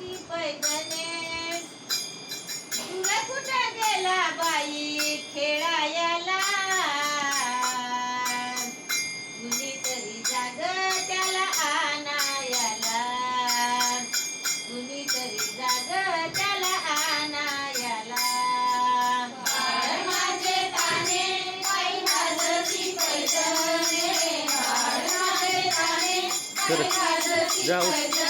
होती पैदने तुला कुठं गेला बाई? खेळायला. कुणीतरी जाग त्याला आणायला. कुणीतरी जाग त्याला आणायला. बाळ माझे ताने पायी माझे ताने पायी.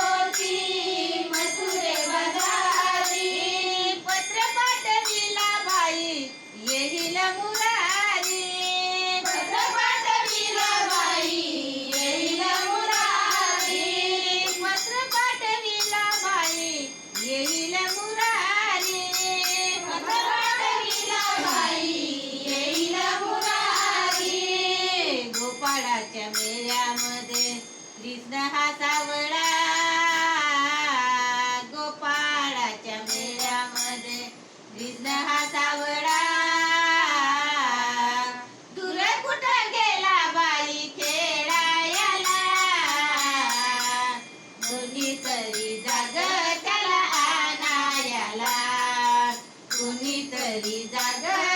कृष्ण हा सावळा गोपाळाच्या मेळ्यामध्ये. कृष्ण हा सावळा तुला कुठं गेला बाई खेळायला? कोणीतरी जाग त्याला आणायला. कोणीतरी जाग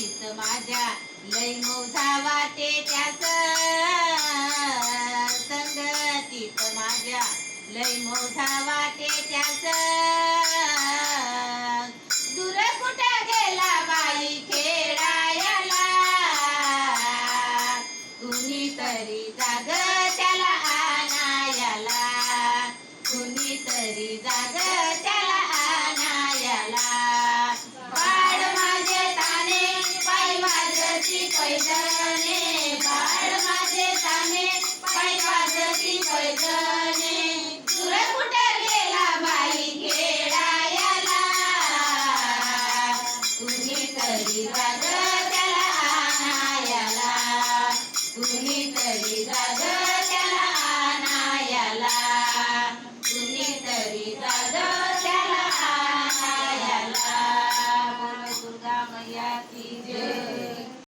चित्त माझ्या लय मोठा वाटे त्याच संगतीत माझ्या लय मोठा वाटे त्यास. वाजती बाळ माझे ताने पाय वाजती गेला बाई खेळायला? कुणीतरी जाग त्याला आणायला. कुणीतरी जाग जाग त्याला आणायला.